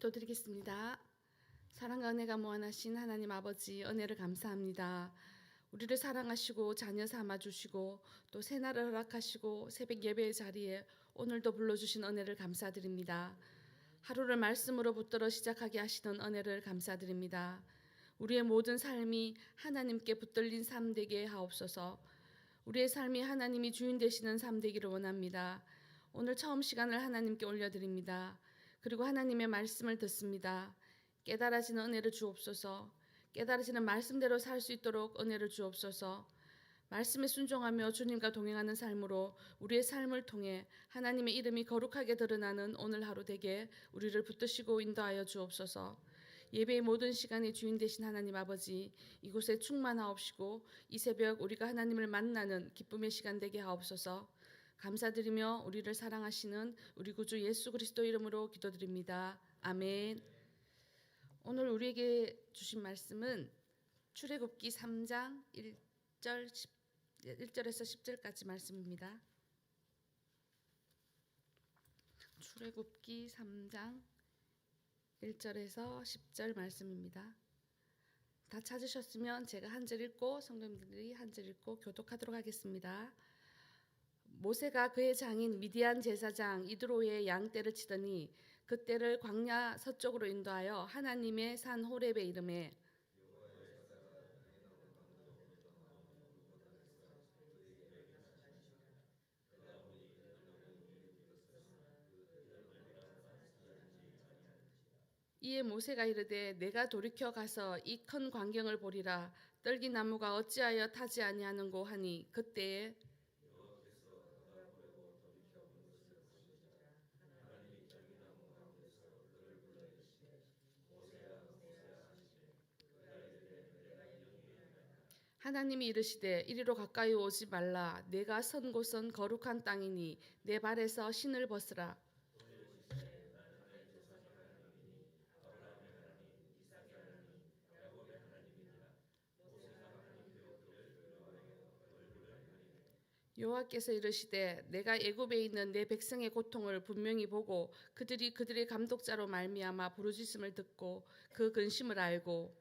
기도드리겠습니다. 사랑과 은혜가 무한하신 하나님 아버지 은혜를 감사합니다. 우리를 사랑하시고 자녀 삼아 주시고 또 새날을 허락하시고 새벽 예배의 자리에 오늘도 불러 주신 은혜를 감사드립니다. 하루를 말씀으로 붙들어 시작하게 하시는 은혜를 감사드립니다. 우리의 모든 삶이 하나님께 붙들린 삶 되게 하옵소서. 우리의 삶이 하나님이 주인 되시는 삶 되기를 원합니다. 오늘 처음 시간을 하나님께 올려드립니다. 그리고 하나님의 말씀을 듣습니다. 깨달아지는 은혜를 주옵소서. 깨달아지는 말씀대로 살 수 있도록 은혜를 주옵소서. 말씀에 순종하며 주님과 동행하는 삶으로 우리의 삶을 통해 하나님의 이름이 거룩하게 드러나는 오늘 하루 되게 우리를 붙드시고 인도하여 주옵소서. 예배의 모든 시간의 주인 되신 하나님 아버지 이곳에 충만하옵시고 이 새벽 우리가 하나님을 만나는 기쁨의 시간 되게 하옵소서. 감사드리며 우리를 사랑하시는 우리 구주 예수 그리스도 이름으로 기도드립니다. 아멘. 오늘 우리에게 주신 말씀은 출애굽기 3장 1절 10, 1절에서 10절까지 말씀입니다. 출애굽기 3장 1절에서 10절 말씀입니다. 다 찾으셨으면 제가 한 절 읽고 성도님들이 한 절 읽고 교독하도록 하겠습니다. 모세가 그의 장인 미디안 제사장 이드로의 양떼를 치더니 그때를 광야 서쪽으로 인도하여 하나님의 산 호렙의 이름에 이에 모세가 이르되 내가 돌이켜 가서 이 큰 광경을 보리라. 떨기 나무가 어찌하여 타지 아니하는고 하니 그때에 하나님이 이르시되 이리로 가까이 오지 말라. 내가 선 곳은 거룩한 땅이니 내 발에서 신을 벗으라. 여호와께서 이르시되 내가 애굽에 있는 내 백성의 고통을 분명히 보고 그들이 그들의 감독자로 말미암아 부르짖음을 듣고 그 근심을 알고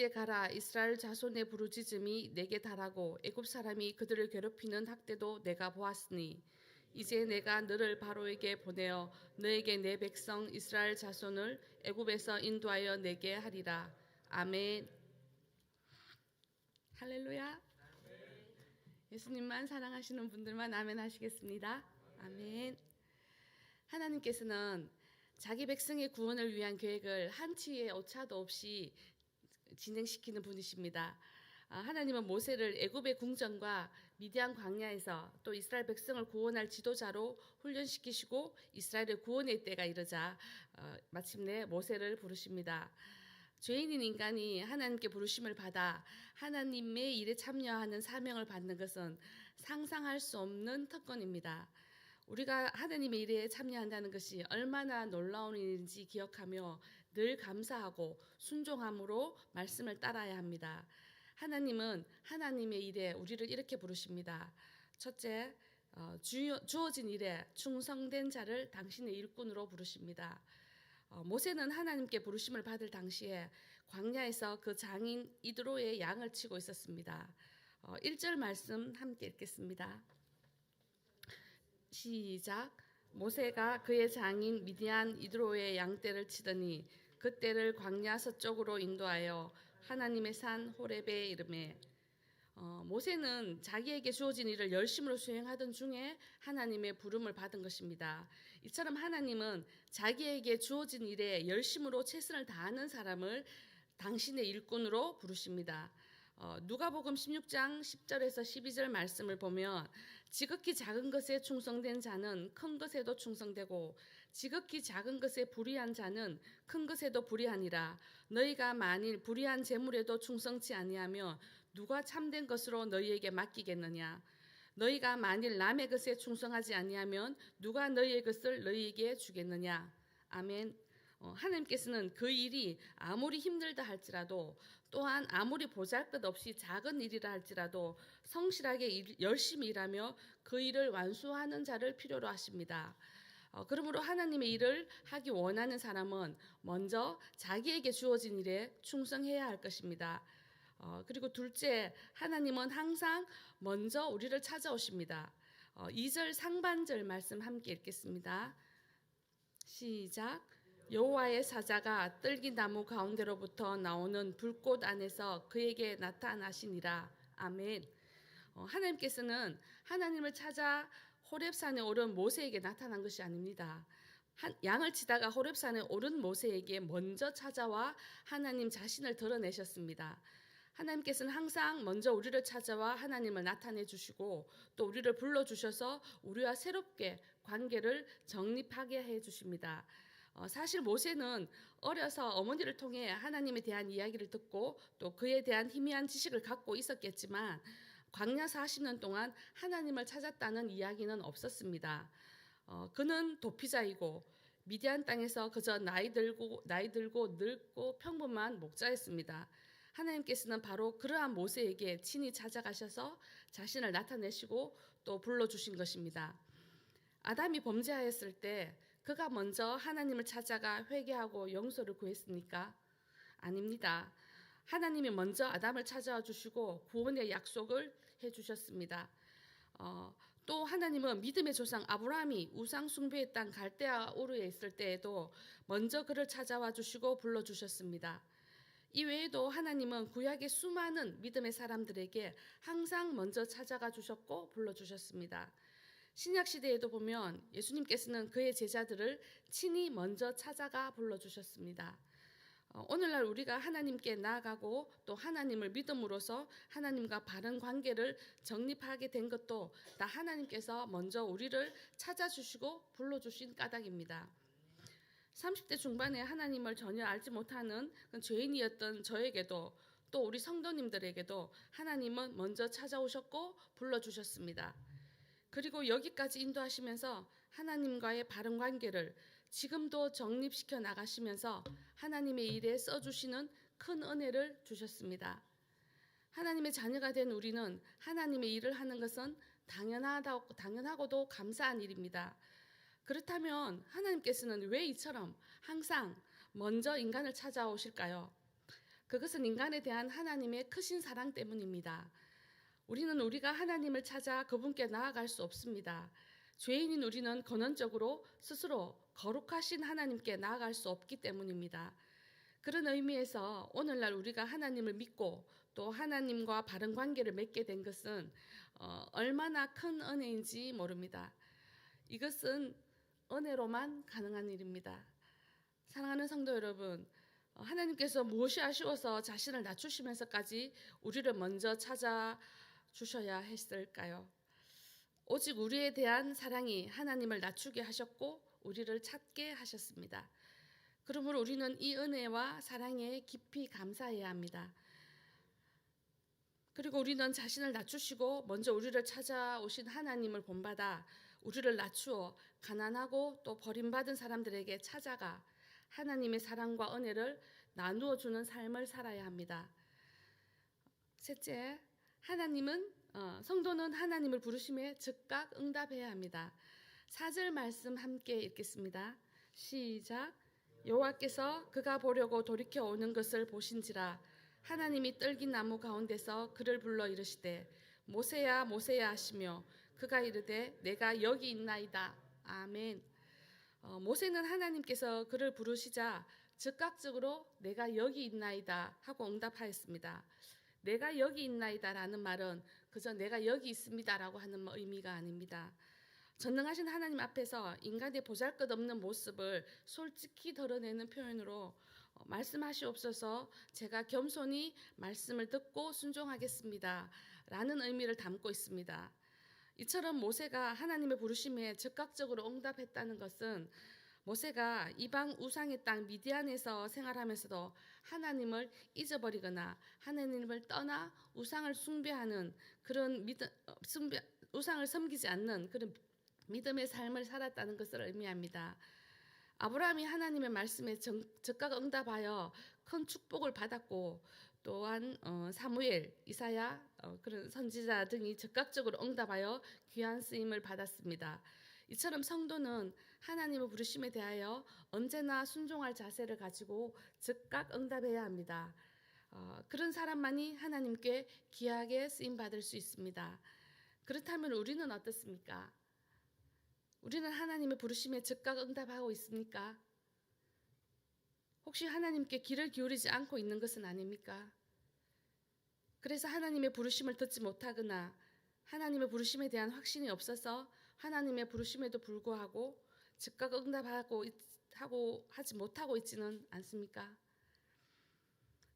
이제 가라. 이스라엘 자손의 부르짖음이 내게 달하고 애굽 사람이 그들을 괴롭히는 학대도 내가 보았으니 이제 내가 너를 바로에게 보내어 너에게 내 백성 이스라엘 자손을 애굽에서 인도하여 내게 하리라. 아멘. 할렐루야. 예수님만 사랑하시는 분들만 아멘 하시겠습니다. 아멘. 하나님께서는 자기 백성의 구원을 위한 계획을 한치의 오차도 없이 진행시키는 분이십니다. 아, 하나님은 모세를 애굽의 궁전과 미디안 광야에서 또 이스라엘 백성을 구원할 지도자로 훈련시키시고 이스라엘의 구원의 때가 이르자 어, 마침내 모세를 부르십니다. 죄인인 인간이 하나님께 부르심을 받아 하나님의 일에 참여하는 사명을 받는 것은 상상할 수 없는 특권입니다. 우리가 하나님의 일에 참여한다는 것이 얼마나 놀라운 일인지 기억하며 늘 감사하고 순종함으로 말씀을 따라야 합니다. 하나님은 하나님의 일에 우리를 이렇게 부르십니다. 첫째, 어, 주어진 일에 충성된 자를 당신의 일꾼으로 부르십니다. 어, 모세는 하나님께 부르심을 받을 당시에 광야에서 그 장인 이드로의 양을 치고 있었습니다. 어, 1절 말씀 함께 읽겠습니다. 시작. 모세가 그의 장인 미디안 이드로의 양떼를 치더니 그때를 광야 서쪽으로 인도하여 하나님의 산 호렙의 이름에 어, 모세는 자기에게 주어진 일을 열심으로 수행하던 중에 하나님의 부름을 받은 것입니다. 이처럼 하나님은 자기에게 주어진 일에 열심으로 최선을 다하는 사람을 당신의 일꾼으로 부르십니다. 어, 누가복음 16장 10절에서 12절 말씀을 보면 지극히 작은 것에 충성된 자는 큰 것에도 충성되고 지극히 작은 것에 불의한 자는 큰 것에도 불의하니라 너희가 만일 불의한 재물에도 충성치 아니하며 누가 참된 것으로 너희에게 맡기겠느냐 너희가 만일 남의 것에 충성하지 아니하면 누가 너희의 것을 너희에게 주겠느냐 아멘. 어, 하나님께서는 그 일이 아무리 힘들다 할지라도 또한 아무리 보잘것없이 작은 일이라 할지라도 성실하게 일- 열심히 일하며 그 일을 완수하는 자를 필요로 하십니다. 어, 그러므로 하나님의 일을 하기 원하는 사람은 먼저 자기에게 주어진 일에 충성해야 할 것입니다. 어, 그리고 둘째, 하나님은 항상 먼저 우리를 찾아오십니다. 어, 2절 상반절 말씀 함께 읽겠습니다. 시작. 여호와의 사자가 뜰기 나무 가운데로부터 나오는 불꽃 안에서 그에게 나타나시니라. 아멘. 어, 하나님께서는 하나님을 찾아 호렙산에 오른 모세에게 나타난 것이 아닙니다. 한, 양을 치다가 호렙산에 오른 모세에게 먼저 찾아와 하나님 자신을 드러내셨습니다. 하나님께서는 항상 먼저 우리를 찾아와 하나님을 나타내 주시고 또 우리를 불러 주셔서 우리와 새롭게 관계를 정립하게 해 주십니다. 어, 사실 모세는 어려서 어머니를 통해 하나님에 대한 이야기를 듣고 또 그에 대한 희미한 지식을 갖고 있었겠지만 광야 40년 동안 하나님을 찾았다는 이야기는 없었습니다. 어, 그는 도피자이고 미디안 땅에서 그저 나이 들고 나이 들고 늙고 평범한 목자였습니다. 하나님께서는 바로 그러한 모세에게 친히 찾아가셔서 자신을 나타내시고 또 불러주신 것입니다. 아담이 범죄하였을 때 그가 먼저 하나님을 찾아가 회개하고 용서를 구했습니까? 아닙니다. 하나님이 먼저 아담을 찾아와 주시고 구원의 약속을 해 주셨습니다. 어, 또 하나님은 믿음의 조상 아브라함이 우상 숭배의 땅 갈대아 우르에 있을 때에도 먼저 그를 찾아와 주시고 불러 주셨습니다. 이 외에도 하나님은 구약의 수많은 믿음의 사람들에게 항상 먼저 찾아가 주셨고 불러 주셨습니다. 신약 시대에도 보면 예수님께서는 그의 제자들을 친히 먼저 찾아가 불러 주셨습니다. 어, 오늘날 우리가 하나님께 나아가고 또 하나님을 믿음으로써 하나님과 바른 관계를 정립하게 된 것도 다 하나님께서 먼저 우리를 찾아주시고 불러주신 까닭입니다. 30대 중반에 하나님을 전혀 알지 못하는 그 죄인이었던 저에게도 또 우리 성도님들에게도 하나님은 먼저 찾아오셨고 불러주셨습니다. 그리고 여기까지 인도하시면서 하나님과의 바른 관계를 지금도 정립시켜 나가시면서 하나님의 일에 써주시는 큰 은혜를 주셨습니다. 하나님의 자녀가 된 우리는 하나님의 일을 하는 것은 당연하다고, 당연하고도 감사한 일입니다. 그렇다면 하나님께서는 왜 이처럼 항상 먼저 인간을 찾아오실까요? 그것은 인간에 대한 하나님의 크신 사랑 때문입니다. 우리는 우리가 하나님을 찾아 그분께 나아갈 수 없습니다. 죄인인 우리는 근원적으로 스스로 거룩하신 하나님께 나아갈 수 없기 때문입니다. 그런 의미에서 오늘날 우리가 하나님을 믿고 또 하나님과 바른 관계를 맺게 된 것은 어, 얼마나 큰 은혜인지 모릅니다. 이것은 은혜로만 가능한 일입니다. 사랑하는 성도 여러분, 어, 하나님께서 무엇이 아쉬워서 자신을 낮추시면서까지 우리를 먼저 찾아 주셔야 했을까요? 오직 우리에 대한 사랑이 하나님을 낮추게 하셨고 우리를 찾게 하셨습니다. 그러므로 우리는 이 은혜와 사랑에 깊이 감사해야 합니다. 그리고 우리는 자신을 낮추시고 먼저 우리를 찾아오신 하나님을 본받아 우리를 낮추어 가난하고 또 버림받은 사람들에게 찾아가 하나님의 사랑과 은혜를 나누어 주는 삶을 살아야 합니다. 셋째, 하나님은 어, 성도는 하나님을 부르심에 즉각 응답해야 합니다. 4절 말씀 함께 읽겠습니다. 시작. 여호와께서 그가 보려고 돌이켜 오는 것을 보신지라 하나님이 떨긴 나무 가운데서 그를 불러 이르시되 모세야 모세야 하시며 그가 이르되 내가 여기 있나이다. 아멘. 어, 모세는 하나님께서 그를 부르시자 즉각적으로 내가 여기 있나이다 하고 응답하였습니다. 내가 여기 있나이다라는 말은 그저 내가 여기 있습니다라고 하는 의미가 아닙니다. 전능하신 하나님 앞에서 인간의 보잘것없는 모습을 솔직히 드러내는 표현으로 어, 말씀하시옵소서 제가 겸손히 말씀을 듣고 순종하겠습니다. 라는 의미를 담고 있습니다. 이처럼 모세가 하나님의 부르심에 즉각적으로 응답했다는 것은 모세가 이방 우상의 땅 미디안에서 생활하면서도 하나님을 잊어버리거나 하나님을 떠나 우상을 숭배하는 그런 믿음 어, 숭배 우상을 섬기지 않는 그런 믿음의 삶을 살았다는 것을 의미합니다. 아브라함이 하나님의 말씀에 정- 적극 응답하여 큰 축복을 받았고 또한 어, 사무엘, 이사야 어, 그런 선지자 등이 적극적으로 응답하여 귀한 쓰임을 받았습니다. 이처럼 성도는 하나님의 부르심에 대하여 언제나 순종할 자세를 가지고 즉각 응답해야 합니다. 어, 그런 사람만이 하나님께 귀하게 쓰임 받을 수 있습니다. 그렇다면 우리는 어떻습니까? 우리는 하나님의 부르심에 즉각 응답하고 있습니까? 혹시 하나님께 귀를 기울이지 않고 있는 것은 아닙니까? 그래서 하나님의 부르심을 듣지 못하거나 하나님의 부르심에 대한 확신이 없어서 하나님의 부르심에도 불구하고 즉각 응답하고 있- 하고 하지 못하고 있지는 않습니까?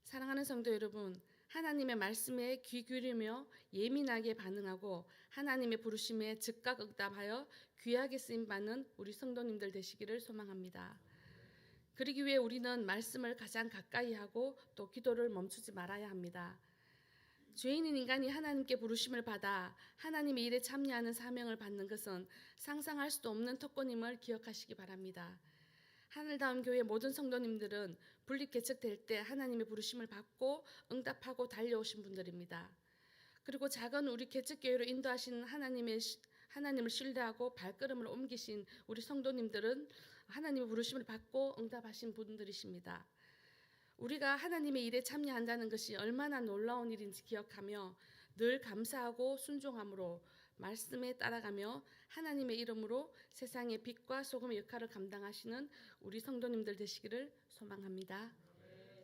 사랑하는 성도 여러분, 하나님의 말씀에 귀 기울이며 예민하게 반응하고 하나님의 부르심에 즉각 응답하여 귀하게 쓰임 받는 우리 성도님들 되시기를 소망합니다. 그러기 위해 우리는 말씀을 가장 가까이 하고 또 기도를 멈추지 말아야 합니다. 죄인인 인간이 하나님께 부르심을 받아 하나님의 일에 참여하는 사명을 받는 것은 상상할 수도 없는 특권임을 기억하시기 바랍니다. 하늘다운 교회 모든 성도님들은 분립 개척될 때 하나님의 부르심을 받고 응답하고 달려오신 분들입니다. 그리고 작은 우리 개척 교회로 인도하신 하나님의 시- 하나님을 신뢰하고 발걸음을 옮기신 우리 성도님들은 하나님의 부르심을 받고 응답하신 분들이십니다. 우리가 하나님의 일에 참여한다는 것이 얼마나 놀라운 일인지 기억하며 늘 감사하고 순종함으로 말씀에 따라가며 하나님의 이름으로 세상의 빛과 소금의 역할을 감당하시는 우리 성도님들 되시기를 소망합니다.